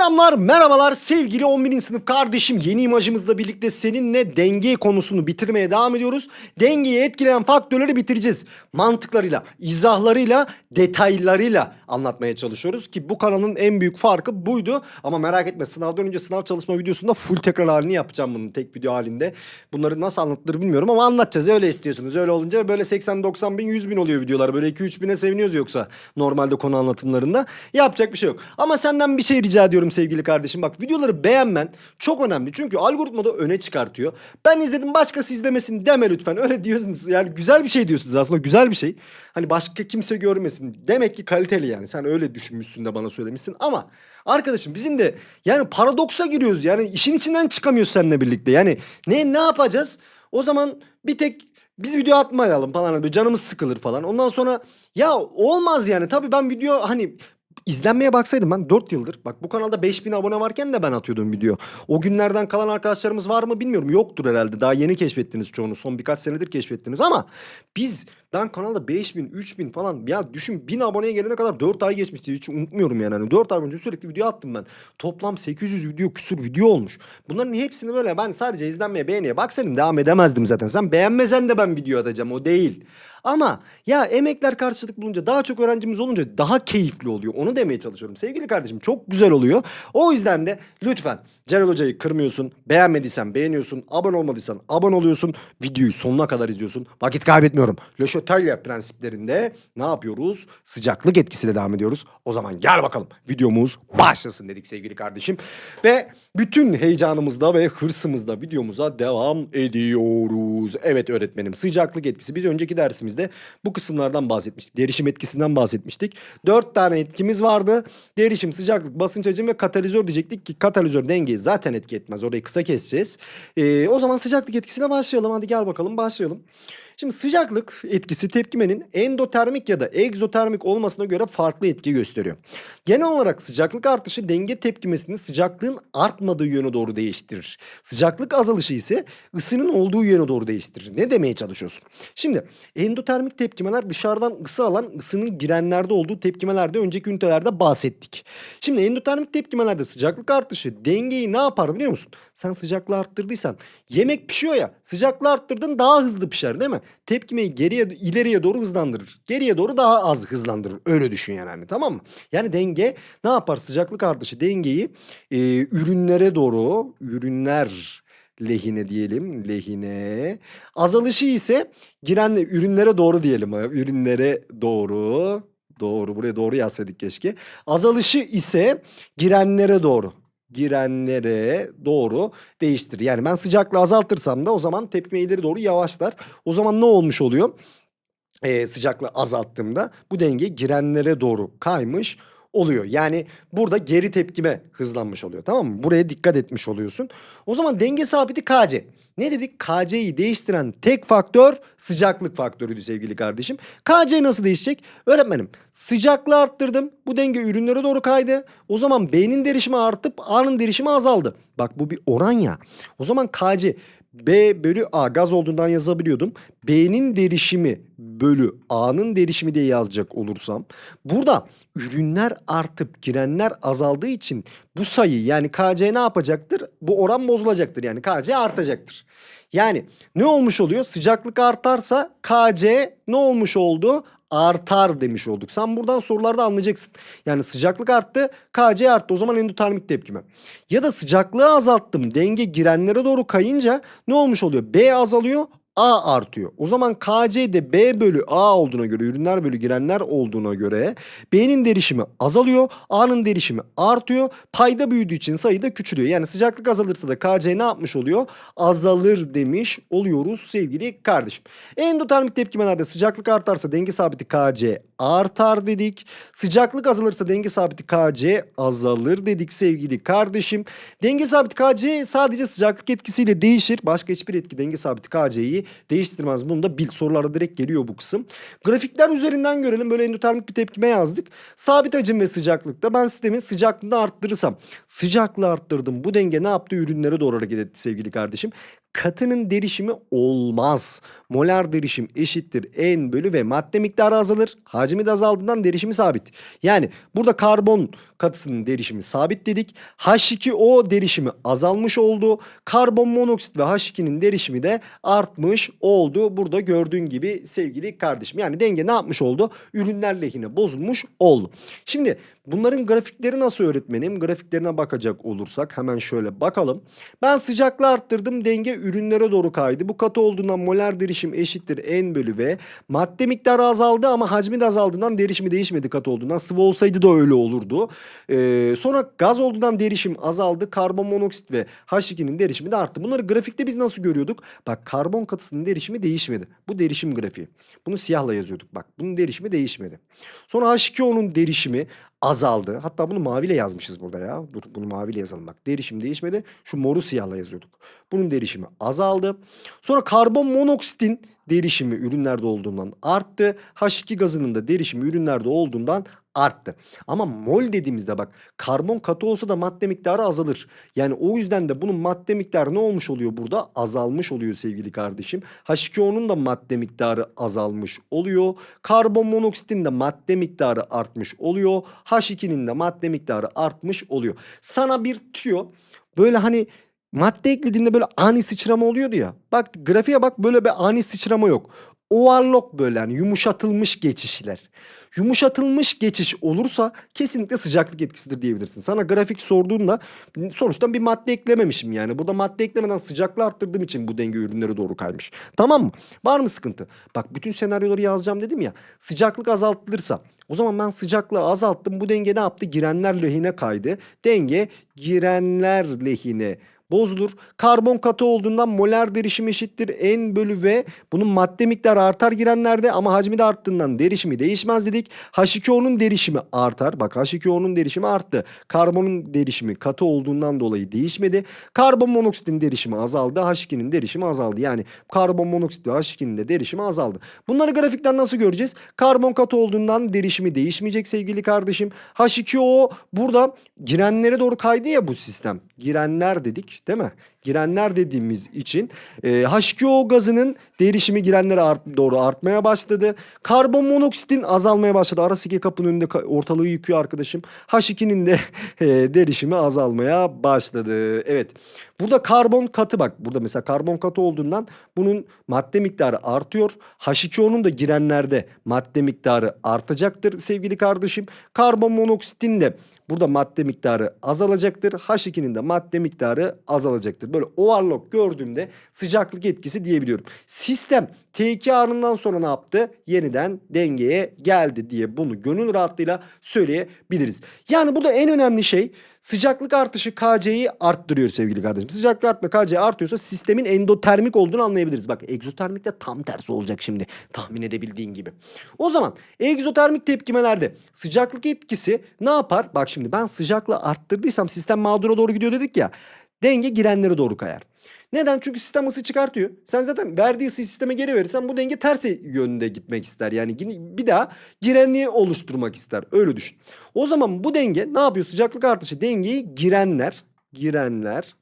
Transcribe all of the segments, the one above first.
Selamlar, merhabalar sevgili 11. sınıf kardeşim. Yeni imajımızla birlikte seninle denge konusunu bitirmeye devam ediyoruz. Dengeyi etkileyen faktörleri bitireceğiz. Mantıklarıyla, izahlarıyla, detaylarıyla anlatmaya çalışıyoruz ki bu kanalın en büyük farkı buydu. Ama merak etme sınavdan önce sınav çalışma videosunda full tekrar halini yapacağım bunun tek video halinde. Bunları nasıl anlatılır bilmiyorum ama anlatacağız. Öyle istiyorsunuz. Öyle olunca böyle 80-90 bin 100 bin oluyor videolar. Böyle 2-3 bine seviniyoruz yoksa normalde konu anlatımlarında. Yapacak bir şey yok. Ama senden bir şey rica ediyorum sevgili kardeşim. Bak videoları beğenmen çok önemli. Çünkü algoritmada öne çıkartıyor. Ben izledim başkası izlemesin deme lütfen. Öyle diyorsunuz. Yani güzel bir şey diyorsunuz aslında. Güzel bir şey. Hani başka kimse görmesin. Demek ki kaliteli yani. Sen öyle düşünmüşsün de bana söylemişsin. Ama arkadaşım bizim de yani paradoksa giriyoruz. Yani işin içinden çıkamıyoruz seninle birlikte. Yani ne ne yapacağız? O zaman bir tek biz video atmayalım falan böyle canımız sıkılır falan. Ondan sonra ya olmaz yani. Tabii ben video hani izlenmeye baksaydım ben 4 yıldır bak bu kanalda 5000 abone varken de ben atıyordum video. O günlerden kalan arkadaşlarımız var mı bilmiyorum. Yoktur herhalde. Daha yeni keşfettiniz çoğunu. Son birkaç senedir keşfettiniz ama biz ben kanalda 5000, 3000 falan ya düşün 1000 aboneye gelene kadar 4 ay geçmişti. Hiç unutmuyorum yani. Hani 4 ay boyunca sürekli video attım ben. Toplam 800 video küsür video olmuş. Bunların hepsini böyle ben sadece izlenmeye beğeniye baksaydım devam edemezdim zaten. Sen beğenmesen de ben video atacağım o değil. Ama ya emekler karşılık bulunca daha çok öğrencimiz olunca daha keyifli oluyor. Onu demeye çalışıyorum. Sevgili kardeşim çok güzel oluyor. O yüzden de lütfen Celal Hoca'yı kırmıyorsun. Beğenmediysen beğeniyorsun. Abone olmadıysan abone oluyorsun. Videoyu sonuna kadar izliyorsun. Vakit kaybetmiyorum. Le Chatelier prensiplerinde ne yapıyoruz? Sıcaklık etkisiyle devam ediyoruz. O zaman gel bakalım videomuz başlasın dedik sevgili kardeşim. Ve bütün heyecanımızda ve hırsımızla videomuza devam ediyoruz. Evet öğretmenim sıcaklık etkisi. Biz önceki dersimizde bu kısımlardan bahsetmiştik. Derişim etkisinden bahsetmiştik. Dört tane etkimiz vardı. Derişim, sıcaklık, basınç hacim ve katalizör diyecektik ki katalizör dengeyi zaten etki etmez. Orayı kısa keseceğiz. Ee, o zaman sıcaklık etkisine başlayalım. Hadi gel bakalım başlayalım. Şimdi sıcaklık etkisi tepkimenin endotermik ya da egzotermik olmasına göre farklı etki gösteriyor. Genel olarak sıcaklık artışı denge tepkimesini sıcaklığın artmadığı yöne doğru değiştirir. Sıcaklık azalışı ise ısının olduğu yöne doğru değiştirir. Ne demeye çalışıyorsun? Şimdi endotermik tepkimeler dışarıdan ısı alan ısının girenlerde olduğu tepkimelerde önceki ünitelerde bahsettik. Şimdi endotermik tepkimelerde sıcaklık artışı dengeyi ne yapar biliyor musun? Sen sıcaklığı arttırdıysan yemek pişiyor ya sıcaklığı arttırdın daha hızlı pişer değil mi? Tepkimeyi geriye ileriye doğru hızlandırır. Geriye doğru daha az hızlandırır. Öyle düşün yani hani, tamam mı? Yani denge ne yapar? Sıcaklık artışı dengeyi e, ürünlere doğru ürünler lehine diyelim lehine azalışı ise giren ürünlere doğru diyelim ürünlere doğru doğru buraya doğru yazsaydık keşke azalışı ise girenlere doğru girenlere doğru değiştirir. Yani ben sıcaklığı azaltırsam da o zaman tepkime ileri doğru yavaşlar. O zaman ne olmuş oluyor? Ee, sıcaklığı azalttığımda bu denge girenlere doğru kaymış oluyor. Yani burada geri tepkime hızlanmış oluyor tamam mı? Buraya dikkat etmiş oluyorsun. O zaman denge sabiti Kc. Ne dedik? Kc'yi değiştiren tek faktör sıcaklık faktörüydü sevgili kardeşim. Kc nasıl değişecek? Öğretmenim sıcaklığı arttırdım. Bu denge ürünlere doğru kaydı. O zaman B'nin derişimi artıp A'nın derişimi azaldı. Bak bu bir oran ya. O zaman Kc B bölü A gaz olduğundan yazabiliyordum. B'nin derişimi bölü A'nın derişimi diye yazacak olursam burada ürünler artıp girenler azaldığı için bu sayı yani KC ne yapacaktır? Bu oran bozulacaktır yani KC artacaktır. Yani ne olmuş oluyor? Sıcaklık artarsa KC ne olmuş oldu? Artar demiş olduk. Sen buradan sorularda anlayacaksın. Yani sıcaklık arttı, KC arttı. O zaman endotermik tepkime. Ya da sıcaklığı azalttım. Denge girenlere doğru kayınca ne olmuş oluyor? B azalıyor, A artıyor. O zaman KC de B bölü A olduğuna göre ürünler bölü girenler olduğuna göre B'nin derişimi azalıyor. A'nın derişimi artıyor. Payda büyüdüğü için sayı da küçülüyor. Yani sıcaklık azalırsa da KC ne yapmış oluyor? Azalır demiş oluyoruz sevgili kardeşim. Endotermik tepkimelerde sıcaklık artarsa denge sabiti KC artar dedik. Sıcaklık azalırsa denge sabiti KC azalır dedik sevgili kardeşim. Denge sabiti KC sadece sıcaklık etkisiyle değişir. Başka hiçbir etki denge sabiti KC'yi değiştirmez. Bunu da bil sorularda direkt geliyor bu kısım. Grafikler üzerinden görelim. Böyle endotermik bir tepkime yazdık. Sabit hacim ve sıcaklıkta ben sistemin sıcaklığını arttırırsam sıcaklığı arttırdım. Bu denge ne yaptı? Ürünlere doğru hareket etti sevgili kardeşim. Katının derişimi olmaz. Molar derişim eşittir N bölü V. Madde miktarı azalır. Hacmi de azaldığından derişimi sabit. Yani burada karbon katısının derişimi sabit dedik. H2O derişimi azalmış oldu. Karbon monoksit ve H2'nin derişimi de artmış oldu. Burada gördüğün gibi sevgili kardeşim. Yani denge ne yapmış oldu? Ürünler lehine bozulmuş oldu. Şimdi bunların grafikleri nasıl öğretmenim? Grafiklerine bakacak olursak hemen şöyle bakalım. Ben sıcaklığı arttırdım. Denge ürünlere doğru kaydı. Bu katı olduğundan molar derişim eşittir N bölü V. Madde miktarı azaldı ama hacmi de azaldığından derişimi değişmedi katı olduğundan. Sıvı olsaydı da öyle olurdu. Ee, sonra gaz olduğundan derişim azaldı. Karbon monoksit ve H2'nin derişimi de arttı. Bunları grafikte biz nasıl görüyorduk? Bak karbon katısının derişimi değişmedi. Bu derişim grafiği. Bunu siyahla yazıyorduk. Bak bunun derişimi değişmedi. Sonra H2O'nun derişimi azaldı. Hatta bunu maviyle yazmışız burada ya. Dur bunu maviyle yazalım bak. Derişim değişmedi. Şu moru siyahla yazıyorduk. Bunun derişimi azaldı. Sonra karbon monoksitin derişimi ürünlerde olduğundan arttı. H2 gazının da derişimi ürünlerde olduğundan arttı. Ama mol dediğimizde bak karbon katı olsa da madde miktarı azalır. Yani o yüzden de bunun madde miktarı ne olmuş oluyor burada? Azalmış oluyor sevgili kardeşim. H2O'nun da madde miktarı azalmış oluyor. Karbon monoksitin de madde miktarı artmış oluyor. H2'nin de madde miktarı artmış oluyor. Sana bir tüyo böyle hani madde eklediğinde böyle ani sıçrama oluyordu ya. Bak grafiğe bak böyle bir ani sıçrama yok. Overlock böyle yani yumuşatılmış geçişler. Yumuşatılmış geçiş olursa kesinlikle sıcaklık etkisidir diyebilirsin. Sana grafik sorduğunda sonuçta bir madde eklememişim yani. Burada madde eklemeden sıcaklığı arttırdığım için bu denge ürünlere doğru kaymış. Tamam mı? Var mı sıkıntı? Bak bütün senaryoları yazacağım dedim ya. Sıcaklık azaltılırsa o zaman ben sıcaklığı azalttım. Bu denge ne yaptı? Girenler lehine kaydı. Denge girenler lehine bozulur. Karbon katı olduğundan molar derişim eşittir N bölü V. Bunun madde miktarı artar girenlerde ama hacmi de arttığından derişimi değişmez dedik. H2O'nun derişimi artar. Bak H2O'nun derişimi arttı. Karbonun derişimi katı olduğundan dolayı değişmedi. Karbon monoksitin derişimi azaldı. H2'nin derişimi azaldı. Yani karbon monoksit ve H2'nin de derişimi azaldı. Bunları grafikten nasıl göreceğiz? Karbon katı olduğundan derişimi değişmeyecek sevgili kardeşim. H2O burada girenlere doğru kaydı ya bu sistem. Girenler dedik değil mi? Girenler dediğimiz için e, H2O gazının derişimi girenlere art- doğru artmaya başladı. Karbon monoksitin azalmaya başladı. Arası iki kapının önünde ortalığı yıkıyor arkadaşım. H2'nin de e, derişimi azalmaya başladı. Evet. Burada karbon katı bak. Burada mesela karbon katı olduğundan bunun madde miktarı artıyor. H2O'nun da girenlerde madde miktarı artacaktır sevgili kardeşim. Karbon monoksitin de burada madde miktarı azalacaktır. H2'nin de madde miktarı azalacaktır. Böyle overlock gördüğümde sıcaklık etkisi diyebiliyorum. Sistem T2 anından sonra ne yaptı? Yeniden dengeye geldi diye bunu gönül rahatlığıyla söyleyebiliriz. Yani burada en önemli şey sıcaklık artışı KC'yi arttırıyor sevgili kardeşim. Sıcaklık artma KC artıyorsa sistemin endotermik olduğunu anlayabiliriz. Bak egzotermik de tam tersi olacak şimdi tahmin edebildiğin gibi. O zaman egzotermik tepkimelerde sıcaklık etkisi ne yapar? Bak şimdi ben sıcaklığı arttırdıysam sistem mağdura doğru gidiyor dedik ya. Denge girenlere doğru kayar. Neden? Çünkü sistem ısı çıkartıyor. Sen zaten verdiği ısıyı sisteme geri verirsen bu denge ters yönde gitmek ister. Yani bir daha girenliği oluşturmak ister. Öyle düşün. O zaman bu denge ne yapıyor? Sıcaklık artışı dengeyi girenler, girenler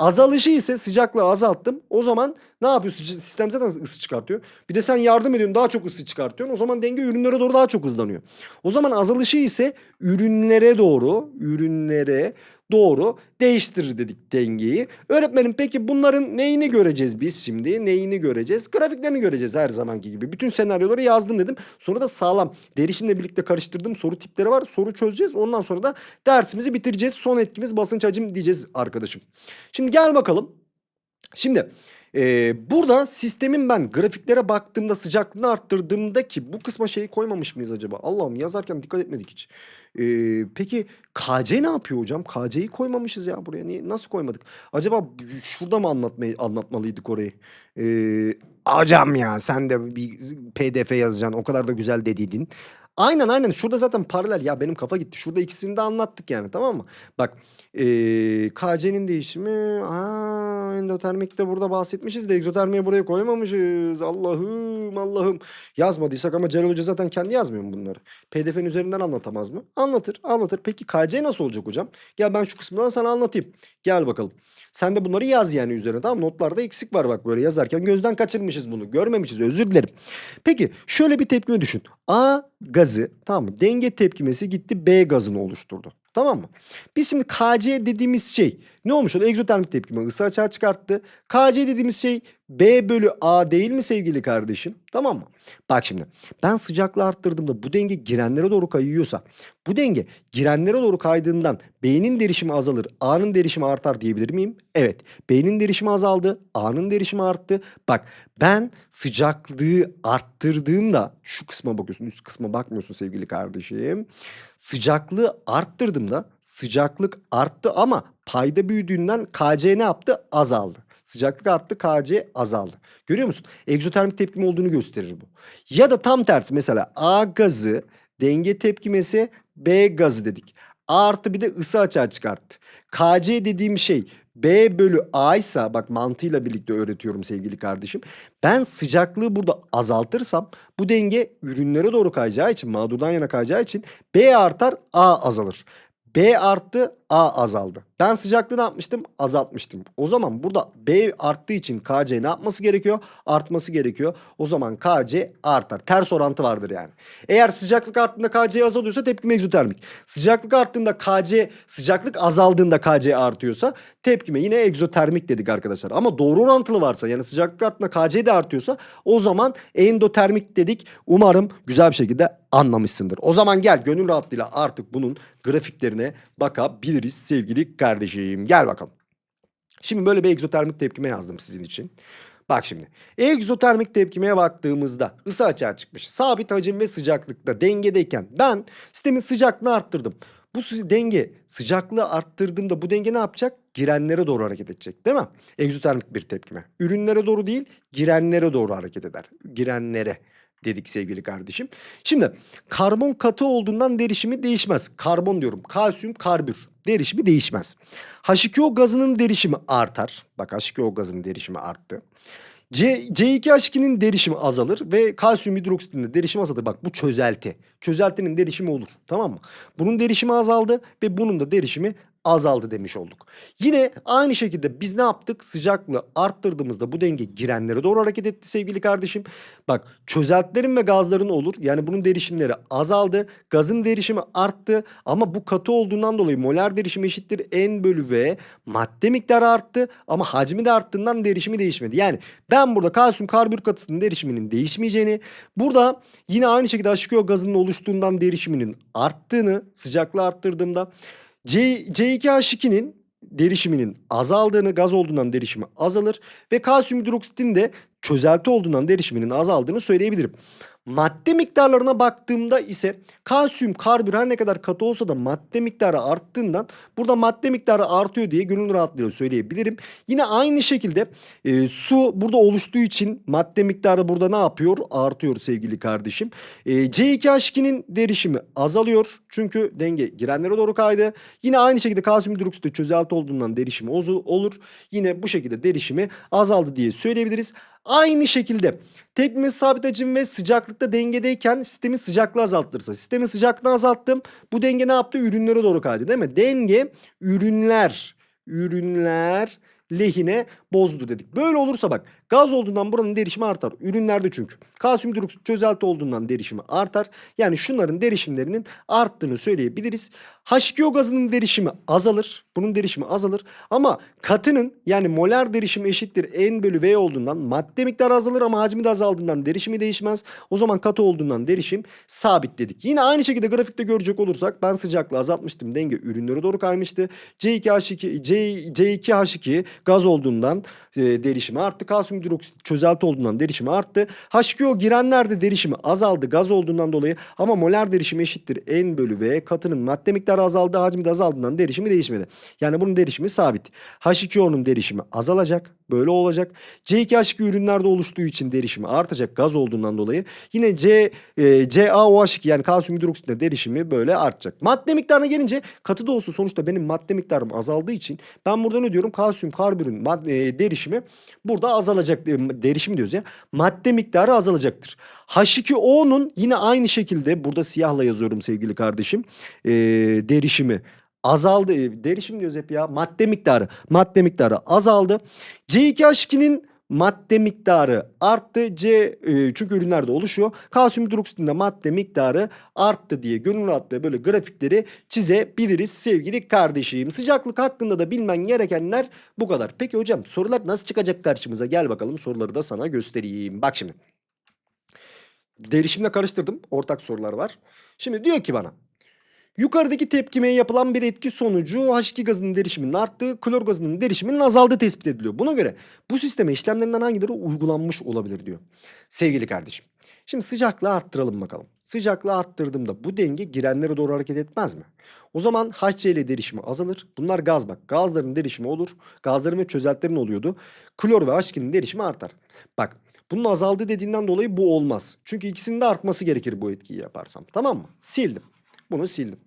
Azalışı ise sıcaklığı azalttım. O zaman ne yapıyor? Sıca- Sistem zaten ısı çıkartıyor. Bir de sen yardım ediyorsun daha çok ısı çıkartıyorsun. O zaman denge ürünlere doğru daha çok hızlanıyor. O zaman azalışı ise ürünlere doğru, ürünlere doğru değiştirir dedik dengeyi. Öğretmenim peki bunların neyini göreceğiz biz şimdi? Neyini göreceğiz? Grafiklerini göreceğiz her zamanki gibi. Bütün senaryoları yazdım dedim. Sonra da sağlam derişimle birlikte karıştırdığım soru tipleri var. Soru çözeceğiz. Ondan sonra da dersimizi bitireceğiz. Son etkimiz basınç hacim diyeceğiz arkadaşım. Şimdi gel bakalım. Şimdi e, burada sistemin ben grafiklere baktığımda sıcaklığını arttırdığımda ki bu kısma şeyi koymamış mıyız acaba? Allah'ım yazarken dikkat etmedik hiç. E, peki KC ne yapıyor hocam? KC'yi koymamışız ya buraya. Niye, nasıl koymadık? Acaba şurada mı anlatmayı, anlatmalıydık orayı? E, hocam ya sen de bir pdf yazacaksın o kadar da güzel dediydin. Aynen aynen şurada zaten paralel ya benim kafa gitti. Şurada ikisini de anlattık yani tamam mı? Bak eee KC'nin değişimi aa endotermikte burada bahsetmişiz de egzotermiye buraya koymamışız. Allah'ım Allah'ım. Yazmadıysak ama Celal Hoca zaten kendi yazmıyor mu bunları? PDF'nin üzerinden anlatamaz mı? Anlatır anlatır. Peki KC nasıl olacak hocam? Gel ben şu kısmından sana anlatayım. Gel bakalım. Sen de bunları yaz yani üzerine tamam? Notlarda eksik var bak böyle yazarken gözden kaçırmışız bunu. Görmemişiz özür dilerim. Peki şöyle bir tepkime düşün. A gazı tamam mı? Denge tepkimesi gitti B gazını oluşturdu. Tamam mı? Biz şimdi KC dediğimiz şey ne olmuş oldu? Egzotermik tepkime ısı açığa çıkarttı. KC dediğimiz şey B bölü A değil mi sevgili kardeşim? Tamam mı? Bak şimdi ben sıcaklığı arttırdığımda bu denge girenlere doğru kayıyorsa bu denge girenlere doğru kaydığından B'nin derişimi azalır A'nın derişimi artar diyebilir miyim? Evet B'nin derişimi azaldı A'nın derişimi arttı. Bak ben sıcaklığı arttırdığımda şu kısma bakıyorsun üst kısma bakmıyorsun sevgili kardeşim. Sıcaklığı arttırdığımda sıcaklık arttı ama payda büyüdüğünden KC ne yaptı? Azaldı. Sıcaklık arttı, KC azaldı. Görüyor musun? Egzotermik tepkime olduğunu gösterir bu. Ya da tam tersi mesela A gazı denge tepkimesi B gazı dedik. A artı bir de ısı açığa çıkarttı. KC dediğim şey B bölü A ise bak mantığıyla birlikte öğretiyorum sevgili kardeşim. Ben sıcaklığı burada azaltırsam bu denge ürünlere doğru kayacağı için mağdurdan yana kayacağı için B artar A azalır. B arttı A azaldı. Ben sıcaklığı ne yapmıştım? Azaltmıştım. O zaman burada B arttığı için KC ne yapması gerekiyor? Artması gerekiyor. O zaman KC artar. Ters orantı vardır yani. Eğer sıcaklık arttığında KC azalıyorsa tepkime egzotermik. Sıcaklık arttığında KC, sıcaklık azaldığında KC artıyorsa tepkime yine egzotermik dedik arkadaşlar. Ama doğru orantılı varsa yani sıcaklık arttığında KC de artıyorsa o zaman endotermik dedik. Umarım güzel bir şekilde anlamışsındır. O zaman gel gönül rahatlığıyla artık bunun grafiklerine bakabiliriz sevgili kardeşim. Gel bakalım. Şimdi böyle bir egzotermik tepkime yazdım sizin için. Bak şimdi. Egzotermik tepkimeye baktığımızda ısı açığa çıkmış. Sabit hacim ve sıcaklıkta dengedeyken ben sistemin sıcaklığını arttırdım. Bu denge sıcaklığı arttırdığımda bu denge ne yapacak? Girenlere doğru hareket edecek değil mi? Egzotermik bir tepkime. Ürünlere doğru değil girenlere doğru hareket eder. Girenlere dedik sevgili kardeşim. Şimdi karbon katı olduğundan derişimi değişmez. Karbon diyorum. Kalsiyum karbür. Derişimi değişmez. H2O gazının derişimi artar. Bak H2O gazının derişimi arttı. C, C2H2'nin derişimi azalır ve kalsiyum hidroksitinin de derişimi azalır. Bak bu çözelti. Çözeltinin derişimi olur. Tamam mı? Bunun derişimi azaldı ve bunun da derişimi azaldı demiş olduk. Yine aynı şekilde biz ne yaptık? Sıcaklığı arttırdığımızda bu denge girenlere doğru hareket etti sevgili kardeşim. Bak çözeltilerin ve gazların olur. Yani bunun derişimleri azaldı. Gazın derişimi arttı. Ama bu katı olduğundan dolayı molar derişimi eşittir N bölü V. Madde miktarı arttı ama hacmi de arttığından derişimi değişmedi. Yani ben burada kalsiyum karbür katısının derişiminin değişmeyeceğini, burada yine aynı şekilde H2O gazının oluştuğundan derişiminin arttığını sıcaklığı arttırdığımda C, C2H2'nin derişiminin azaldığını, gaz olduğundan derişimi azalır ve kalsiyum hidroksitin de çözelti olduğundan derişiminin azaldığını söyleyebilirim. Madde miktarlarına baktığımda ise kalsiyum karbür her ne kadar katı olsa da madde miktarı arttığından burada madde miktarı artıyor diye gönül rahatlığıyla söyleyebilirim. Yine aynı şekilde e, su burada oluştuğu için madde miktarı burada ne yapıyor? Artıyor sevgili kardeşim. E, C2H2'nin derişimi azalıyor. Çünkü denge girenlere doğru kaydı. Yine aynı şekilde kalsiyum hidroksiti çözelti olduğundan derişimi olur. Yine bu şekilde derişimi azaldı diye söyleyebiliriz. Aynı şekilde tepkimiz sabit hacim ve sıcaklıkta dengedeyken sistemin sıcaklığı azaltılırsa. Sistemin sıcaklığını azalttım. Bu denge ne yaptı? Ürünlere doğru kaydı değil mi? Denge ürünler, ürünler lehine bozdu dedik. Böyle olursa bak gaz olduğundan buranın derişimi artar. Ürünlerde çünkü. Kalsiyum hidroksit çözelti olduğundan derişimi artar. Yani şunların derişimlerinin arttığını söyleyebiliriz. H2O gazının derişimi azalır. Bunun derişimi azalır. Ama katının yani molar derişimi eşittir N bölü V olduğundan madde miktarı azalır ama hacmi de azaldığından derişimi değişmez. O zaman katı olduğundan derişim sabit dedik. Yine aynı şekilde grafikte görecek olursak ben sıcaklığı azaltmıştım. Denge ürünlere doğru kaymıştı. C2H2 C, C2H2 gaz olduğundan e, derişimi arttı. Kalsiyum hidroksit çözelti olduğundan derişimi arttı. H2O girenlerde derişimi azaldı gaz olduğundan dolayı ama molar derişimi eşittir N bölü V. Katının madde miktarı azaldı hacmi de azaldığından derişimi değişmedi. Yani bunun derişimi sabit. H2O'nun derişimi azalacak. Böyle olacak. C2H2 ürünlerde oluştuğu için derişimi artacak gaz olduğundan dolayı. Yine C, e, CaOH2 yani kalsiyum hidroksitinde derişimi böyle artacak. Madde miktarına gelince katı da olsa sonuçta benim madde miktarım azaldığı için ben burada ne diyorum? Kalsiyum karbürün e, derişimi burada azalacak. E, derişim diyoruz ya. Madde miktarı azalacaktır. H2O'nun yine aynı şekilde burada siyahla yazıyorum sevgili kardeşim. E, derişimi azaldı. E, Derişim diyoruz hep ya. Madde miktarı. Madde miktarı azaldı. C2H2'nin madde miktarı arttı. C e, çünkü ürünlerde oluşuyor. Kalsiyum hidroksitinde madde miktarı arttı diye gönül rahatlığı böyle grafikleri çizebiliriz sevgili kardeşim. Sıcaklık hakkında da bilmen gerekenler bu kadar. Peki hocam sorular nasıl çıkacak karşımıza? Gel bakalım soruları da sana göstereyim. Bak şimdi. Derişimle karıştırdım. Ortak sorular var. Şimdi diyor ki bana Yukarıdaki tepkimeye yapılan bir etki sonucu H2 gazının derişiminin arttığı, klor gazının derişiminin azaldığı tespit ediliyor. Buna göre bu sisteme işlemlerinden hangileri uygulanmış olabilir diyor. Sevgili kardeşim. Şimdi sıcaklığı arttıralım bakalım. Sıcaklığı arttırdığımda bu denge girenlere doğru hareket etmez mi? O zaman HCl derişimi azalır. Bunlar gaz bak. Gazların derişimi olur. Gazların ve çözeltilerin oluyordu. Klor ve H2'nin derişimi artar. Bak bunun azaldığı dediğinden dolayı bu olmaz. Çünkü ikisinin de artması gerekir bu etkiyi yaparsam. Tamam mı? Sildim. Bunu sildim.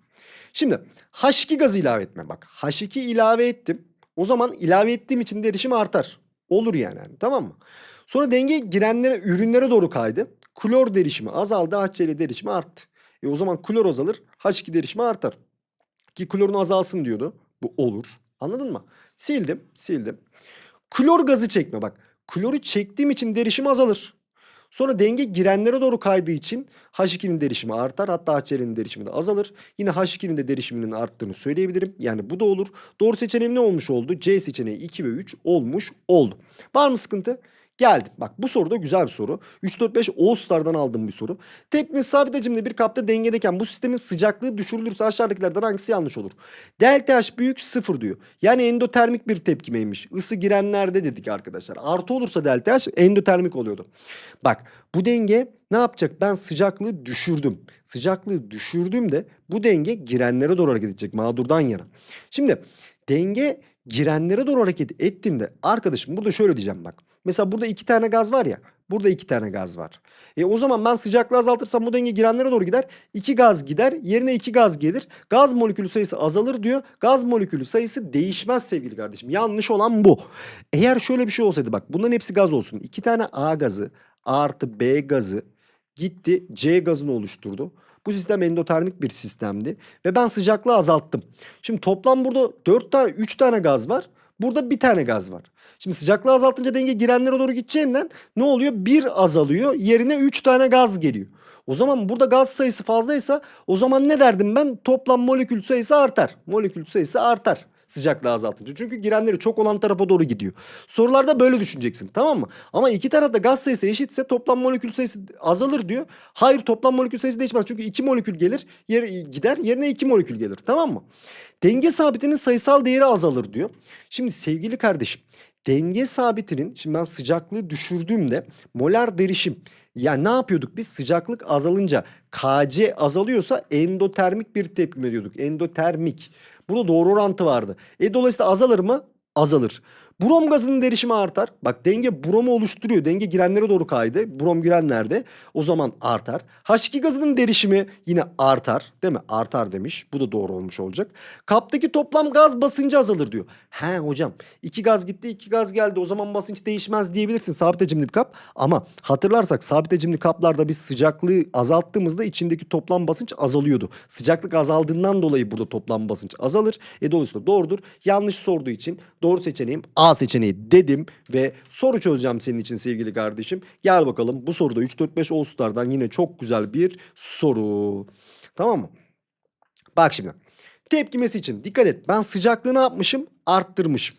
Şimdi H2 gazı ilave etme bak. H2 ilave ettim. O zaman ilave ettiğim için derişim artar. Olur yani, yani tamam mı? Sonra denge girenlere, ürünlere doğru kaydı. Klor derişimi azaldı, HCl derişimi arttı. E o zaman klor azalır, H2 derişimi artar. Ki klorun azalsın diyordu. Bu olur. Anladın mı? Sildim, sildim. Klor gazı çekme bak. Kloru çektiğim için derişim azalır. Sonra denge girenlere doğru kaydığı için H2'nin derişimi artar. Hatta HCl'nin derişimi de azalır. Yine H2'nin de derişiminin arttığını söyleyebilirim. Yani bu da olur. Doğru seçeneğim ne olmuş oldu? C seçeneği 2 ve 3 olmuş oldu. Var mı sıkıntı? Geldi. Bak bu soru da güzel bir soru. 3, 4, 5 All Star'dan aldığım bir soru. Tepkimiz sabit hacimli bir kapta dengedeyken bu sistemin sıcaklığı düşürülürse aşağıdakilerden hangisi yanlış olur? Delta H büyük 0 diyor. Yani endotermik bir tepkimeymiş. Isı girenlerde dedik arkadaşlar. Artı olursa delta H endotermik oluyordu. Bak bu denge ne yapacak? Ben sıcaklığı düşürdüm. Sıcaklığı düşürdüğümde bu denge girenlere doğru hareket edecek mağdurdan yana. Şimdi denge girenlere doğru hareket ettiğinde arkadaşım burada şöyle diyeceğim bak. Mesela burada iki tane gaz var ya. Burada iki tane gaz var. E o zaman ben sıcaklığı azaltırsam bu denge girenlere doğru gider. İki gaz gider. Yerine iki gaz gelir. Gaz molekülü sayısı azalır diyor. Gaz molekülü sayısı değişmez sevgili kardeşim. Yanlış olan bu. Eğer şöyle bir şey olsaydı bak bunların hepsi gaz olsun. İki tane A gazı artı B gazı gitti C gazını oluşturdu. Bu sistem endotermik bir sistemdi ve ben sıcaklığı azalttım. Şimdi toplam burada 4 tane 3 tane gaz var. Burada bir tane gaz var. Şimdi sıcaklığı azaltınca denge girenlere doğru gideceğinden ne oluyor? Bir azalıyor. Yerine 3 tane gaz geliyor. O zaman burada gaz sayısı fazlaysa o zaman ne derdim ben? Toplam molekül sayısı artar. Molekül sayısı artar sıcaklığı azaltınca. Çünkü girenleri çok olan tarafa doğru gidiyor. Sorularda böyle düşüneceksin tamam mı? Ama iki tarafta gaz sayısı eşitse toplam molekül sayısı azalır diyor. Hayır toplam molekül sayısı değişmez. Çünkü iki molekül gelir yer, gider yerine iki molekül gelir tamam mı? Denge sabitinin sayısal değeri azalır diyor. Şimdi sevgili kardeşim denge sabitinin şimdi ben sıcaklığı düşürdüğümde molar derişim yani ne yapıyorduk biz sıcaklık azalınca Kc azalıyorsa endotermik bir tepkime diyorduk. Endotermik. Burada doğru orantı vardı. E dolayısıyla azalır mı? Azalır. Brom gazının derişimi artar. Bak denge bromu oluşturuyor. Denge girenlere doğru kaydı. Brom girenlerde o zaman artar. H2 gazının derişimi yine artar. Değil mi? Artar demiş. Bu da doğru olmuş olacak. Kaptaki toplam gaz basıncı azalır diyor. He hocam iki gaz gitti iki gaz geldi o zaman basınç değişmez diyebilirsin sabit hacimli kap. Ama hatırlarsak sabit hacimli kaplarda biz sıcaklığı azalttığımızda içindeki toplam basınç azalıyordu. Sıcaklık azaldığından dolayı burada toplam basınç azalır. E dolayısıyla doğrudur. Yanlış sorduğu için doğru seçeneğim A seçeneği dedim ve soru çözeceğim senin için sevgili kardeşim. Gel bakalım bu soruda 3 4 5 All Star'dan yine çok güzel bir soru. Tamam mı? Bak şimdi. Tepkimesi için dikkat et. Ben sıcaklığı ne yapmışım? Arttırmışım.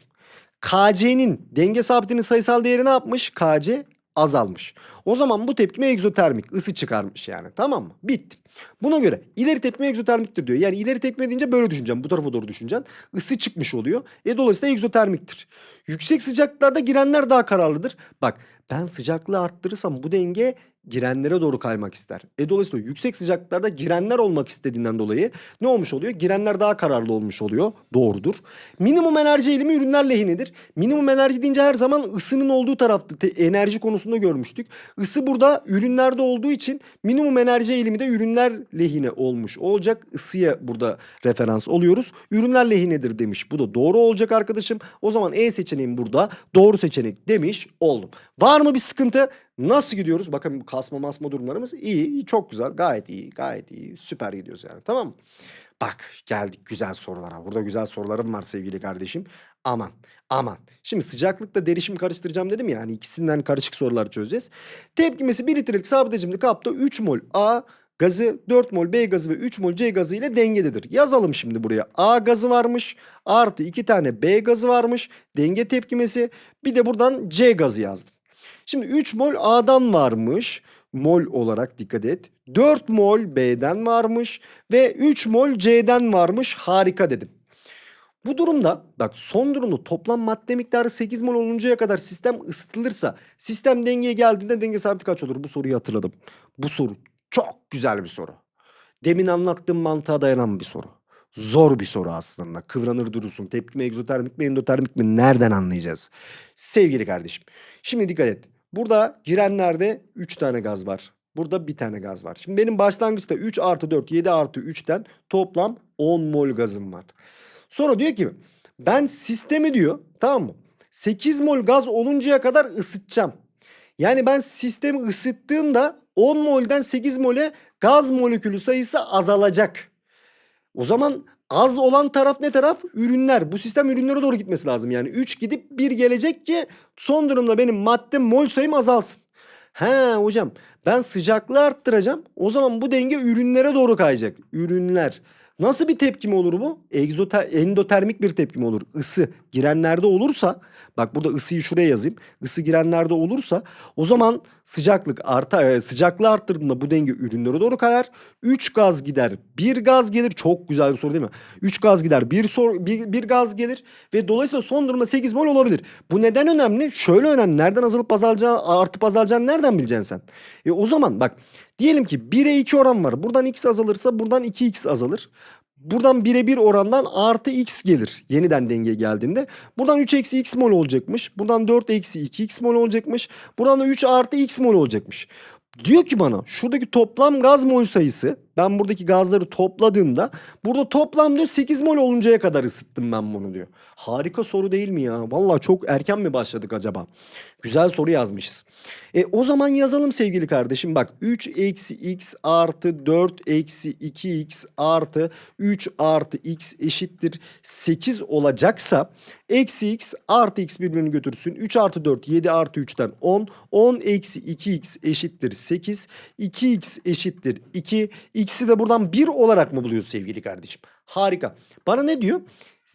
KC'nin denge sabitinin sayısal değeri ne yapmış? KC azalmış. O zaman bu tepkime egzotermik ısı çıkarmış yani tamam mı? Bitti. Buna göre ileri tepkime egzotermiktir diyor. Yani ileri tepkime deyince böyle düşüneceğim. Bu tarafa doğru düşüneceksin. Isı çıkmış oluyor. E dolayısıyla egzotermiktir. Yüksek sıcaklıklarda girenler daha kararlıdır. Bak ben sıcaklığı arttırırsam bu denge girenlere doğru kaymak ister. E dolayısıyla yüksek sıcaklıklarda girenler olmak istediğinden dolayı ne olmuş oluyor? Girenler daha kararlı olmuş oluyor. Doğrudur. Minimum enerji eğilimi ürünler lehinedir. Minimum enerji deyince her zaman ısının olduğu tarafta enerji konusunda görmüştük. Isı burada ürünlerde olduğu için minimum enerji eğilimi de ürünler lehine olmuş olacak. Isıya burada referans oluyoruz. Ürünler lehinedir demiş. Bu da doğru olacak arkadaşım. O zaman E seçeneğim burada doğru seçenek demiş oldum. Var mı bir sıkıntı? Nasıl gidiyoruz? Bakın kasma masma durumlarımız iyi, çok güzel, gayet iyi, gayet iyi, süper gidiyoruz yani tamam mı? Bak geldik güzel sorulara. Burada güzel sorularım var sevgili kardeşim. Aman aman. Şimdi sıcaklıkla derişim karıştıracağım dedim ya. Yani ikisinden karışık sorular çözeceğiz. Tepkimesi 1 litrelik sabit hacimli kapta 3 mol A gazı, 4 mol B gazı ve 3 mol C gazı ile dengededir. Yazalım şimdi buraya. A gazı varmış. Artı 2 tane B gazı varmış. Denge tepkimesi. Bir de buradan C gazı yazdım. Şimdi 3 mol A'dan varmış. Mol olarak dikkat et. 4 mol B'den varmış. Ve 3 mol C'den varmış. Harika dedim. Bu durumda bak son durumda toplam madde miktarı 8 mol oluncaya kadar sistem ısıtılırsa sistem dengeye geldiğinde denge sabiti kaç olur? Bu soruyu hatırladım. Bu soru çok güzel bir soru. Demin anlattığım mantığa dayanan bir soru. Zor bir soru aslında. Kıvranır durursun. Tepkime egzotermik mi endotermik mi nereden anlayacağız? Sevgili kardeşim. Şimdi dikkat et. Burada girenlerde 3 tane gaz var. Burada bir tane gaz var. Şimdi benim başlangıçta 3 artı 4 7 artı 3'ten toplam 10 mol gazım var. Sonra diyor ki ben sistemi diyor tamam mı? 8 mol gaz oluncaya kadar ısıtacağım. Yani ben sistemi ısıttığımda 10 molden 8 mole gaz molekülü sayısı azalacak. O zaman az olan taraf ne taraf? Ürünler. Bu sistem ürünlere doğru gitmesi lazım. Yani 3 gidip 1 gelecek ki son durumda benim madde mol sayım azalsın. He hocam ben sıcaklığı arttıracağım. O zaman bu denge ürünlere doğru kayacak. Ürünler. Nasıl bir tepkime olur bu? Egzoter endotermik bir tepkime olur. Isı girenlerde olursa bak burada ısıyı şuraya yazayım. Isı girenlerde olursa o zaman sıcaklık arta e, sıcaklığı arttırdığında bu denge ürünlere doğru kayar. 3 gaz gider, 1 gaz gelir. Çok güzel bir soru değil mi? 3 gaz gider, 1 sor bir, bir gaz gelir ve dolayısıyla son durumda 8 mol olabilir. Bu neden önemli? Şöyle önemli. Nereden azalıp azalacağını, artıp azalacağını nereden bileceksin sen? E o zaman bak diyelim ki 1'e 2 oran var. Buradan x azalırsa buradan 2x azalır. Buradan 1'e 1 orandan artı x gelir yeniden dengeye geldiğinde. Buradan 3 eksi x mol olacakmış. Buradan 4 eksi 2x mol olacakmış. Buradan da 3 artı x mol olacakmış. Diyor ki bana şuradaki toplam gaz mol sayısı ben buradaki gazları topladığımda burada toplam diyor 8 mol oluncaya kadar ısıttım ben bunu diyor. Harika soru değil mi ya? Vallahi çok erken mi başladık acaba? Güzel soru yazmışız. E o zaman yazalım sevgili kardeşim. Bak 3 eksi x artı 4 eksi 2x artı 3 artı x eşittir 8 olacaksa eksi x artı x birbirini götürsün. 3 artı 4 7 artı 3'ten 10. 10 eksi 2x eşittir 8. 2x eşittir 2. X'i de buradan 1 olarak mı buluyoruz sevgili kardeşim? Harika. Bana ne diyor?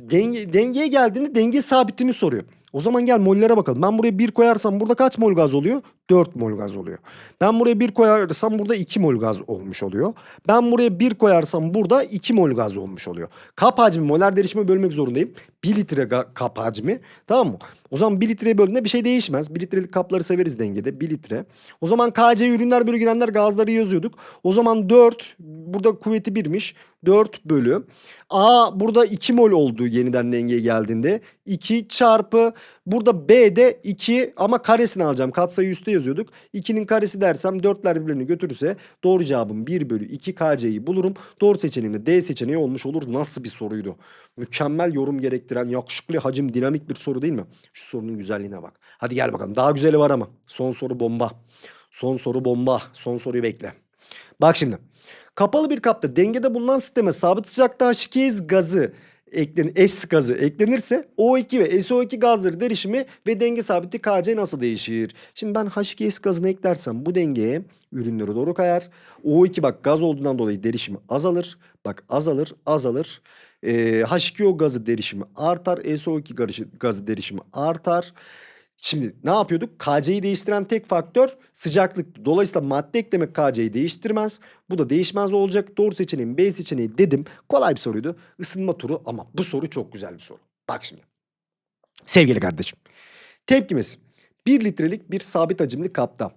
Denge, dengeye geldiğinde denge sabitini soruyor. O zaman gel mollere bakalım. Ben buraya 1 koyarsam burada kaç mol gaz oluyor? 4 mol gaz oluyor. Ben buraya 1 koyarsam burada 2 mol gaz olmuş oluyor. Ben buraya 1 koyarsam burada 2 mol gaz olmuş oluyor. Kap hacmi molar derişime bölmek zorundayım. 1 litre kap hacmi. Tamam mı? O zaman 1 litreye böldüğünde bir şey değişmez. 1 litrelik kapları severiz dengede. 1 litre. O zaman KC ürünler bölü girenler gazları yazıyorduk. O zaman 4 burada kuvveti 1'miş. 4 bölü. A burada 2 mol oldu yeniden dengeye geldiğinde. 2 çarpı burada B de 2 ama karesini alacağım. Katsayı üstte yazıyorduk. 2'nin karesi dersem 4'ler birbirini götürürse doğru cevabım 1 bölü 2 KC'yi bulurum. Doğru seçeneğim de D seçeneği olmuş olur. Nasıl bir soruydu? Mükemmel yorum gerektiren yakışıklı hacim dinamik bir soru değil mi? Şu sorunun güzelliğine bak. Hadi gel bakalım. Daha güzeli var ama. Son soru bomba. Son soru bomba. Son soruyu bekle. Bak şimdi. Kapalı bir kapta dengede bulunan sisteme sabit sıcakta H2S gazı eklen S gazı eklenirse O2 ve SO2 gazları derişimi ve denge sabiti Kc nasıl değişir? Şimdi ben H2S gazını eklersem bu dengeye ürünlere doğru kayar. O2 bak gaz olduğundan dolayı derişimi azalır. Bak azalır azalır. Ee, H2O gazı derişimi artar. SO2 garışı- gazı derişimi artar. Şimdi ne yapıyorduk? KC'yi değiştiren tek faktör sıcaklık. Dolayısıyla madde eklemek KC'yi değiştirmez. Bu da değişmez olacak. Doğru seçeneğin B seçeneği dedim. Kolay bir soruydu. Isınma turu ama bu soru çok güzel bir soru. Bak şimdi. Sevgili kardeşim. Tepkimiz 1 litrelik bir sabit hacimli kapta.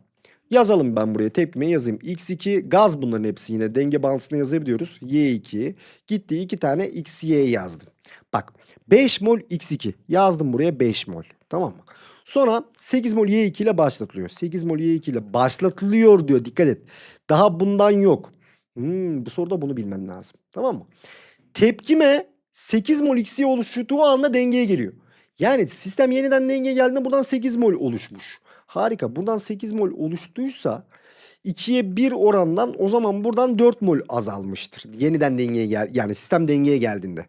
Yazalım ben buraya tepkimeyi yazayım. X2 gaz bunların hepsi yine denge bağıntısına yazabiliyoruz. Y2 gitti 2 tane XY yazdım. Bak 5 mol X2 yazdım buraya 5 mol tamam mı? Sonra 8 mol Y2 ile başlatılıyor. 8 mol Y2 ile başlatılıyor diyor dikkat et. Daha bundan yok. Hmm, bu soruda bunu bilmen lazım tamam mı? Tepkime 8 mol XY oluştuğu anda dengeye geliyor. Yani sistem yeniden dengeye geldiğinde buradan 8 mol oluşmuş. Harika. Buradan 8 mol oluştuysa 2'ye 1 orandan o zaman buradan 4 mol azalmıştır. Yeniden dengeye gel yani sistem dengeye geldiğinde.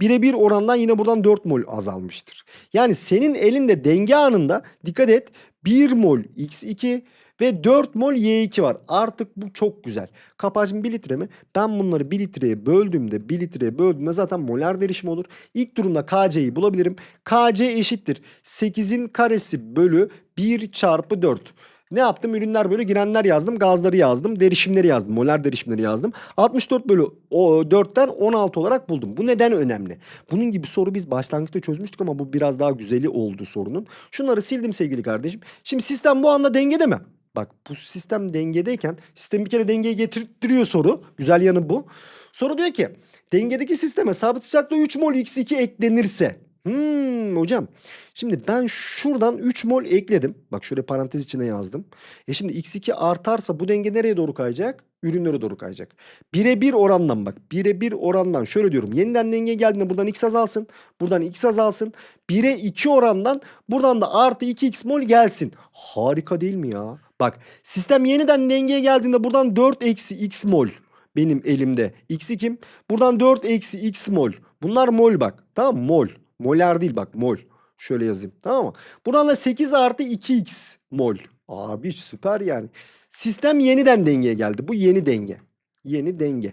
1'e 1 orandan yine buradan 4 mol azalmıştır. Yani senin elinde denge anında dikkat et 1 mol x2 ve 4 mol Y2 var. Artık bu çok güzel. Kapacım 1 litre mi? Ben bunları 1 litreye böldüğümde 1 litreye böldüğümde zaten molar derişim olur. İlk durumda KC'yi bulabilirim. KC eşittir. 8'in karesi bölü 1 çarpı 4. Ne yaptım? Ürünler böyle girenler yazdım. Gazları yazdım. Derişimleri yazdım. Molar derişimleri yazdım. 64 bölü o 4'ten 16 olarak buldum. Bu neden önemli? Bunun gibi soru biz başlangıçta çözmüştük ama bu biraz daha güzeli oldu sorunun. Şunları sildim sevgili kardeşim. Şimdi sistem bu anda dengede mi? Bak bu sistem dengedeyken sistem bir kere dengeye getirtiyor soru. Güzel yanı bu. Soru diyor ki dengedeki sisteme sabit sıcaklığı 3 mol x2 eklenirse. Hmm hocam. Şimdi ben şuradan 3 mol ekledim. Bak şöyle parantez içine yazdım. E şimdi x2 artarsa bu denge nereye doğru kayacak? Ürünlere doğru kayacak. Bire bir orandan bak. Bire bir orandan şöyle diyorum. Yeniden dengeye geldiğinde buradan x azalsın. Buradan x azalsın. Bire 2 orandan buradan da artı 2x mol gelsin. Harika değil mi ya? Bak sistem yeniden dengeye geldiğinde buradan 4 eksi x mol benim elimde. X'i kim? Buradan 4 eksi x mol. Bunlar mol bak. Tamam? Mol. Molar değil bak mol. Şöyle yazayım tamam mı? Buradan da 8 artı 2x mol. Abi süper yani. Sistem yeniden dengeye geldi. Bu yeni denge. Yeni denge.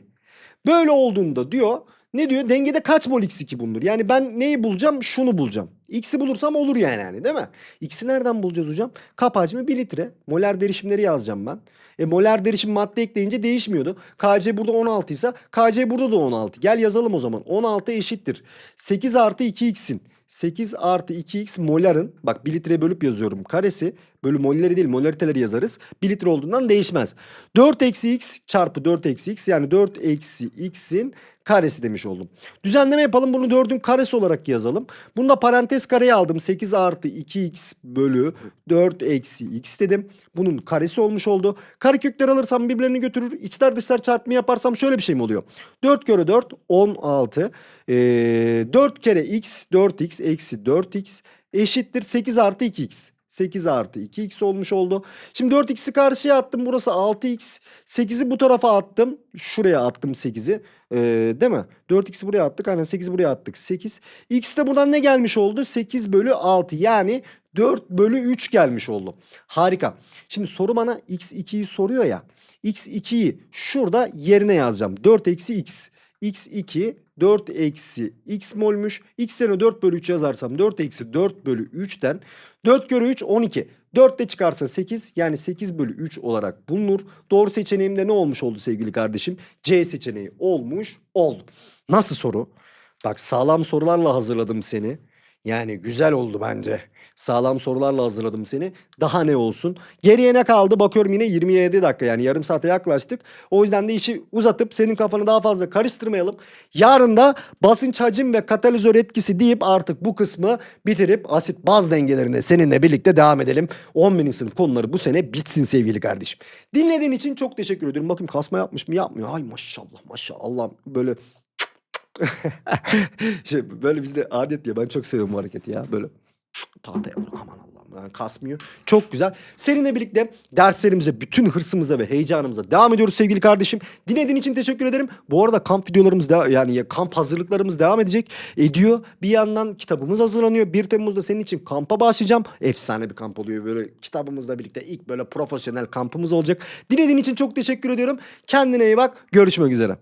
Böyle olduğunda diyor ne diyor? Dengede kaç mol x2 bulunur? Yani ben neyi bulacağım? Şunu bulacağım. X'i bulursam olur yani, yani değil mi? X'i nereden bulacağız hocam? Kap hacmi 1 litre. Molar derişimleri yazacağım ben. E molar derişim madde ekleyince değişmiyordu. KC burada 16 ise KC burada da 16. Gel yazalım o zaman. 16 eşittir. 8 artı 2x'in. 8 artı 2x moların bak 1 litre bölüp yazıyorum karesi bölü molleri değil molariteleri yazarız. 1 litre olduğundan değişmez. 4 eksi x çarpı 4 eksi x yani 4 eksi x'in karesi demiş oldum. Düzenleme yapalım bunu 4'ün karesi olarak yazalım. Bunu da parantez kareye aldım. 8 artı 2x bölü 4 eksi x dedim. Bunun karesi olmuş oldu. Karekökler alırsam birbirlerini götürür. İçler dışlar çarpımı yaparsam şöyle bir şey mi oluyor. 4 kere 4 16 ee, 4 kere x 4x eksi 4x eşittir 8 artı 2x. 8 artı 2x olmuş oldu. Şimdi 4x'i karşıya attım. Burası 6x. 8'i bu tarafa attım. Şuraya attım 8'i. Ee, değil mi? 4x'i buraya attık. Aynen 8'i buraya attık. 8. X de buradan ne gelmiş oldu? 8 bölü 6. Yani 4 bölü 3 gelmiş oldu. Harika. Şimdi soru bana x2'yi soruyor ya. x2'yi şurada yerine yazacağım. 4 eksi x. x2 4 eksi x molmuş. x yerine 4 bölü 3 yazarsam 4 eksi 4 bölü 3'ten 4 kere 3 12. 4 de çıkarsa 8 yani 8 bölü 3 olarak bulunur. Doğru seçeneğimde ne olmuş oldu sevgili kardeşim? C seçeneği olmuş oldu. Nasıl soru? Bak sağlam sorularla hazırladım seni. Yani güzel oldu bence. Sağlam sorularla hazırladım seni. Daha ne olsun? Geriye ne kaldı? Bakıyorum yine 27 dakika yani yarım saate yaklaştık. O yüzden de işi uzatıp senin kafanı daha fazla karıştırmayalım. Yarın da basınç hacim ve katalizör etkisi deyip artık bu kısmı bitirip asit baz dengelerine seninle birlikte devam edelim. 10 bin sınıf konuları bu sene bitsin sevgili kardeşim. Dinlediğin için çok teşekkür ediyorum. Bakayım kasma yapmış mı yapmıyor. Ay maşallah maşallah böyle şey, böyle bizde adet ya ben çok seviyorum bu hareketi ya böyle tahtaya vur. aman Allah'ım yani kasmıyor. Çok güzel. Seninle birlikte derslerimize, bütün hırsımıza ve heyecanımıza devam ediyoruz sevgili kardeşim. Dinlediğin için teşekkür ederim. Bu arada kamp videolarımız da yani kamp hazırlıklarımız devam edecek. Ediyor. Bir yandan kitabımız hazırlanıyor. 1 Temmuz'da senin için kampa başlayacağım. Efsane bir kamp oluyor böyle kitabımızla birlikte ilk böyle profesyonel kampımız olacak. Dinlediğin için çok teşekkür ediyorum. Kendine iyi bak. Görüşmek üzere.